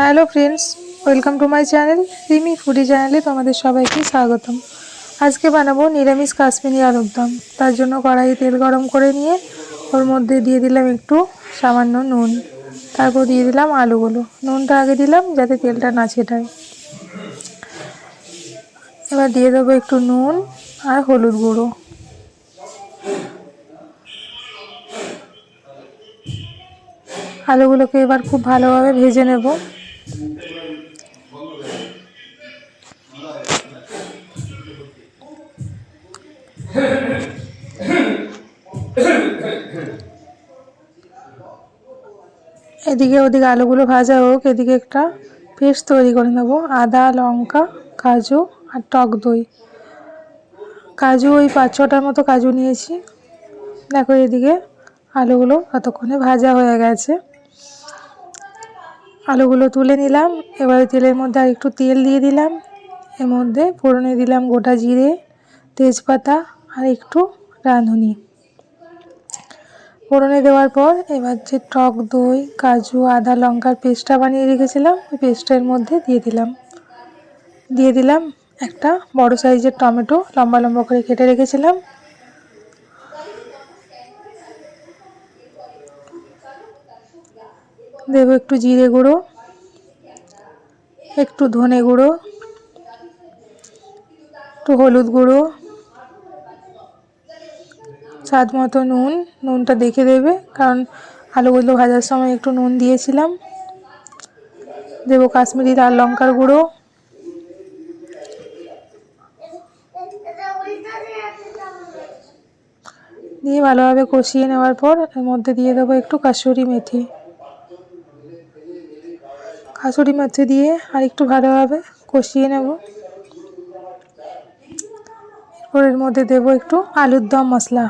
Hello friends, welcome to my channel Rimi foodie চ্যানেলে তোমাদের সবাইকে স্বাগতম। আজকে বানাবো নিরামিষ কাশ্মীরি আলুর দম। তার জন্য কড়াই তেল গরম করে নিয়ে ওর মধ্যে দিয়ে দিলাম একটু সামান্য নুন। তারপর দিয়ে দিলাম আলুগুলো। নুনটা আগে দিলাম যাতে তেলটা না ছেটায়। এবার দিয়ে দেবো একটু নুন আর হলুদ গুঁড়ো। আলুগুলোকে এবার খুব ভালোভাবে ভেজে নেব। এদিকে ওদিকে আলুগুলো ভাজা হোক, এদিকে একটা পেস্ট তৈরি করে নেব, আদা, লঙ্কা, কাজু আর টক দই। কাজু ওই পাঁচ ছটার মতো কাজু নিয়েছি। দেখো এদিকে আলুগুলো ততক্ষণে ভাজা হয়ে গেছে। আলুগুলো তুলে নিলাম। এবারে তেলের মধ্যে আর একটু তেল দিয়ে দিলাম। এর মধ্যে ফোড়নে দিলাম গোটা জিরে, তেজপাতা আর একটু রাঁধুনি। ফোড়নে দেওয়ার পর এবার যে টক দই, কাজু, আদা, লঙ্কার পেস্টটা বানিয়ে রেখেছিলাম, ওই পেস্টের মধ্যে দিয়ে দিলাম। দিয়ে দিলাম একটা বড় সাইজের টমেটো, লম্বা লম্বা করে কেটে রেখেছিলাম। দেবো একটু জিরে গুঁড়ো, একটু ধনে গুঁড়ো, একটু হলুদ গুঁড়ো, স্বাদ মতো নুন, নুনটা দেখে দেবে, কারণ আলুগুলো ভাজার সময় একটু নুন দিয়েছিলাম। দেবো কাশ্মীরি লাল লঙ্কার গুঁড়ো। দিয়ে ভালোভাবে কষিয়ে নেওয়ার পর এর মধ্যে দিয়ে দেবো একটু কাসুরি মেথি। কাসুরি মেথি দিয়ে আর একটু ভালোভাবে কষিয়ে নেব। এরপর এর মধ্যে দেব একটু আলুর দম মশলা।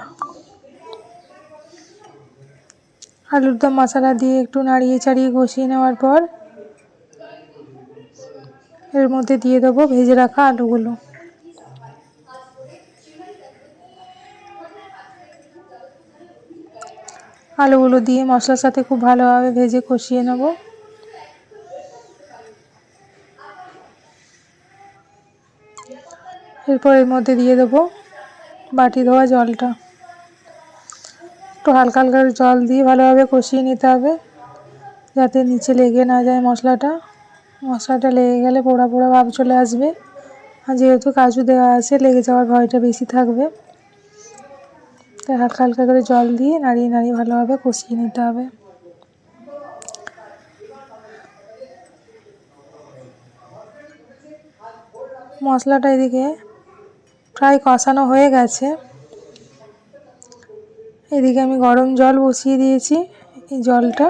আলুর দম মশলা দিয়ে একটু নাড়িয়ে চাড়িয়ে কষিয়ে নেওয়ার পর এর মধ্যে দিয়ে দেবো ভেজে রাখা আলুগুলো। আলুগুলো দিয়ে মশলার সাথে খুব ভালোভাবে ভেজে কষিয়ে নেব। এরপর এর মধ্যে দিয়ে দেবো বাটি ধোয়া জলটা। একটু হালকা হালকা জল দিয়ে ভালোভাবে কষিয়ে নিতে হবে, যাতে নিচে লেগে না যায় মশলাটা। মশলাটা লেগে গেলে পোড়া পোড়া ভাব চলে আসবে। আর যেহেতু কাজু দেওয়া আছে, লেগে যাওয়ার ভয়টা বেশি থাকবে। তাই হালকা হালকা করে জল দিয়ে নাড়িয়ে নাড়িয়ে ভালোভাবে কষিয়ে নিতে হবে। মশলাটা এদিকে প্রায় কষানো হয়ে গেছে। এদিকে আমি গরম জল বসিয়ে দিয়েছি, এই জলটা,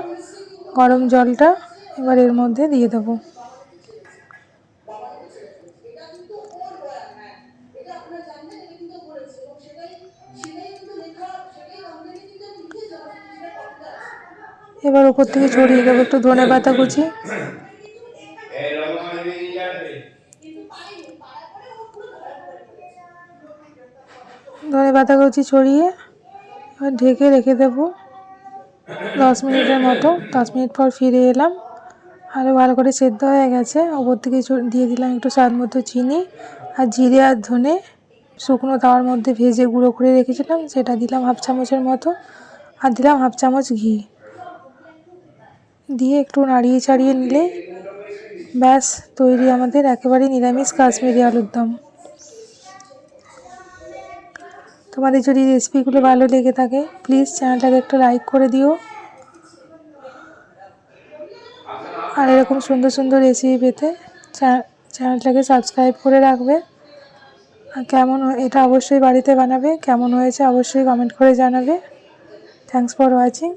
গরম জলটা এবার এর মধ্যে দিয়ে দেবো। এবার উপর থেকে ছড়িয়ে দেবো একটু ধনে পাতা কুচি ধনে পাতা কুচি ছড়িয়ে এবার ঢেকে রেখে দেবো দশ মিনিটের মতো। দশ মিনিট পর ফিরে এলাম। আরও ভালো করে সেদ্ধ হয়ে গেছে। ওপর থেকে দিয়ে দিলাম একটু স্বাদ মতো চিনি আর জিরে আর ধনে। শুকনো তাওয়ার মধ্যে ভেজে গুঁড়ো করে রেখেছিলাম। সেটা দিলাম হাফ চামচের মতো আর দিলাম হাফ চামচ ঘি। দিয়ে একটু নাড়িয়ে ছাড়িয়ে নিলে ব্যাস, তৈরি আমাদের একেবারে নিরামিষ কাশ্মীরি আলুর দম। তোমাদের যদি রেসিপিগুলো ভালো লেগে থাকে প্লিজ চ্যানেলটাকে একটু লাইক করে দিও। আর এরকম সুন্দর সুন্দর রেসিপি পেতে চ্যানেলটাকে সাবস্ক্রাইব করে রাখবে। আর কেমন এটা অবশ্যই বাড়িতে বানাবে, কেমন হয়েছে অবশ্যই কমেন্ট করে জানাবে। Thanks for watching